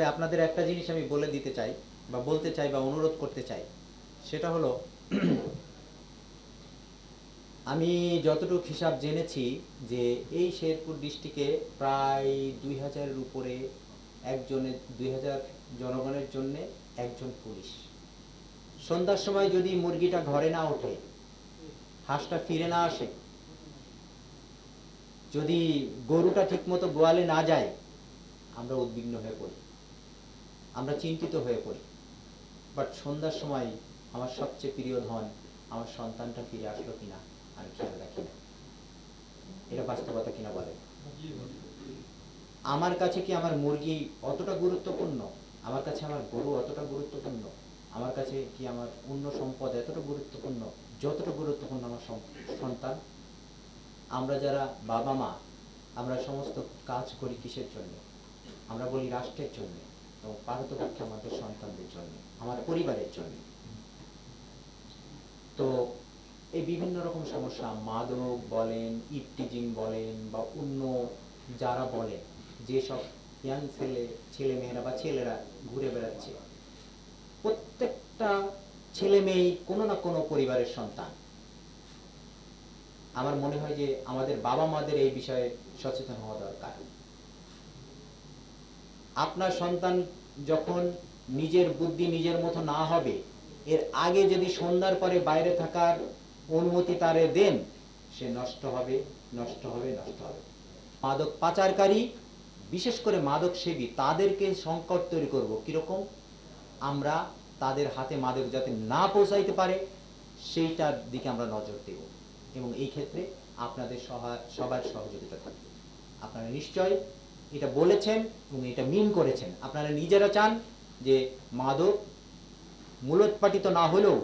তবে আপনাদের একটা জিনিস আমি বলে দিতে চাই বা বলতে চাই বা অনুরোধ করতে চাই। সেটা হলো, আমি যতটুকু হিসাব জেনেছি যে এই শেরপুর ডিস্ট্রিক্টে প্রায় দুই হাজারের উপরে একজনের, দুই হাজার জনগণের জন্য একজন পুলিশ। সন্ধ্যার সময় যদি মুরগিটা ঘরে না ওঠে, হাঁসটা ফিরে না আসে, যদি গরুটা ঠিকমতো গোয়ালে না যায়, আমরা উদ্বিগ্ন হয়ে পড়ি। আমরা চিন্তিত হয়ে পড়ি। বাট সন্ধ্যার সময় আমার সবচেয়ে প্রিয় ধন আমার সন্তানটা ফিরে আসলো কিনা আমি খেয়াল রাখি না। এটা বাস্তবতা কিনা বলে আমার কাছে কি আমার মুরগি অতটা গুরুত্বপূর্ণ? আমার কাছে আমার গরু অতটা গুরুত্বপূর্ণ? আমার কাছে কি আমার অন্য সম্পদ এতটা গুরুত্বপূর্ণ? যতটা গুরুত্বপূর্ণ আমার সন্তান? আমরা যারা বাবা মা আমরা সমস্ত কাজ করি কিসের জন্য? আমরা বলি রাষ্ট্রের জন্য। এবং পারতপক্ষে আমাদের সন্তানদের জন্য, আমার পরিবারের জন্য। তো এই বিভিন্ন রকম সমস্যা, মাদক বলেন, ইপটিজিং বলেন, বা অন্য যারা বলেন, যেসব ইয়াং ছেলে ছেলে মেয়েরা বা ছেলেরা ঘুরে বেড়াচ্ছে, প্রত্যেকটা ছেলে মেয়েই কোনো না কোনো পরিবারের সন্তান। আমার মনে হয় যে আমাদের বাবা মাদের এই বিষয়ে সচেতন হওয়া দরকার। আপনার সন্তান যখন নিজের বুদ্ধি নিজের মতো না হবে, এর আগে যদি সন্ধ্যার পরে বাইরে থাকার অনুমতি তারে দেন, সে নষ্ট হবে নষ্ট হবে নষ্ট হবে। মাদক পাচারকারী, বিশেষ করে মাদক সেবী, তাদেরকে সংকট তৈরি করব কীরকম? আমরা তাদের হাতে মাদক যাতে না পৌঁছাইতে পারে, সেইটার দিকে আমরা নজর দেব। এবং এই ক্ষেত্রে আপনাদের সবার সহযোগিতা থাকবে। আপনারা নিশ্চয় এটা বলেছেন এবং এটা মিন করেছেন। আপনারা নিজেরা চান যে মাদক মূলোৎপাটিত না হলেও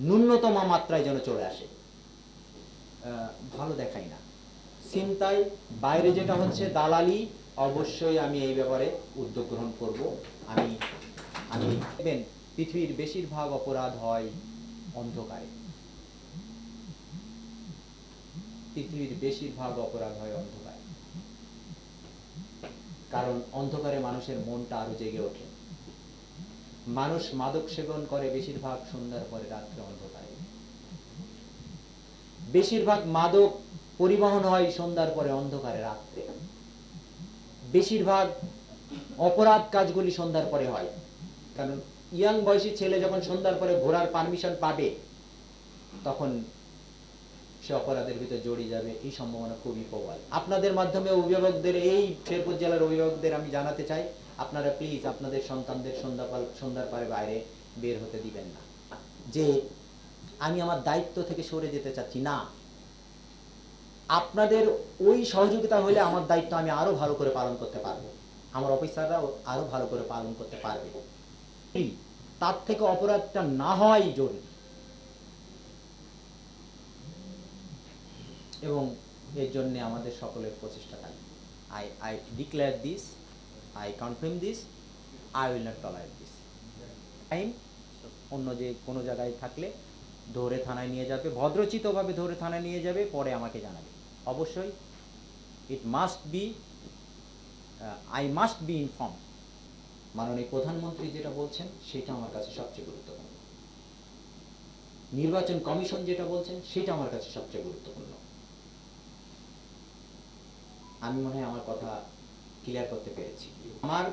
ন্যূনতম মাত্রায় যেন চলে আসে। ভালো দেখাই না। চিন্তাই বাইরে যেটা হচ্ছে দালালি, অবশ্যই আমি এই ব্যাপারে উদ্যোগ গ্রহণ করব। আমি আমি দেখবেন পৃথিবীর বেশিরভাগ অপরাধ হয় অন্ধকারে। পৃথিবীর বেশিরভাগ অপরাধ হয় অন্ধকারে। কারণ অন্ধকারে মানুষের মনটা আরও জেগে ওঠে। মানুষ মাদক সেবন করে বেশিরভাগ সন্ধ্যার পরে রাত্রে অন্ধকারে। বেশিরভাগ মাদক পরিবহন হয় সন্ধ্যার পরে অন্ধকারে, রাত্রে। বেশিরভাগ অপরাধ কাজগুলি সন্ধ্যার পরে হয়। কারণ ইয়াং বয়সী ছেলে যখন সন্ধ্যার পরে ঘোরার পারমিশন পাবে, তখন সে অপরাধের ভিতরে জড়িয়ে যাবে, এই সম্ভাবনা খুবই প্রবল। আপনাদের মাধ্যমে অভিভাবকদের, এই শেরপুর জেলার অভিভাবকদের আমি জানাতে চাই, আপনারা প্লিজ আপনাদের সন্তানদের সন্ধ্যা পাল- সন্ধ্যার পরে বাইরে বের হতে দিবেন না। যে আমি আমার দায়িত্ব থেকে সরে যেতে চাচ্ছি, না। আপনাদের ওই সহযোগিতা হলে আমার দায়িত্ব আমি আরও ভালো করে পালন করতে পারব। আমার অফিসাররাও আরও ভালো করে পালন করতে পারবে। তার থেকে অপরাধটা না হওয়াই জরুরি। এবং এর জন্য আমাদের সকলের প্রচেষ্টা থাকবে I I declare this I confirm this I will not tolerate this time অন্য যে কোনো জায়গায় থাকলে ধরে থানায় নিয়ে যাবে, ভদ্রচিতভাবে ধরে থানায় নিয়ে যাবে, পরে আমাকে জানাবে। অবশ্যই it must be I must be inform মাননীয় প্রধানমন্ত্রী যেটা বলছেন, সেটা আমার কাছে সবচেয়ে গুরুত্বপূর্ণ। নির্বাচন কমিশন যেটা বলছেন, সেটা আমার কাছে সবচেয়ে গুরুত্বপূর্ণ। আমি মনে হয় আমার কথা ক্লিয়ার করতে পেরেছি। আমার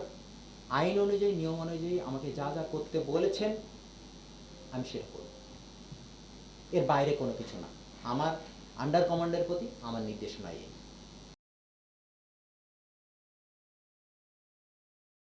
আইন অনুযায়ী, নিয়ম অনুযায়ী আমাকে যা যা করতে বলেছেন, আমি সেটা করব। এর বাইরে কোনো কিছু না। আমার আন্ডার কমান্ডের প্রতি আমার নির্দেশনা এই।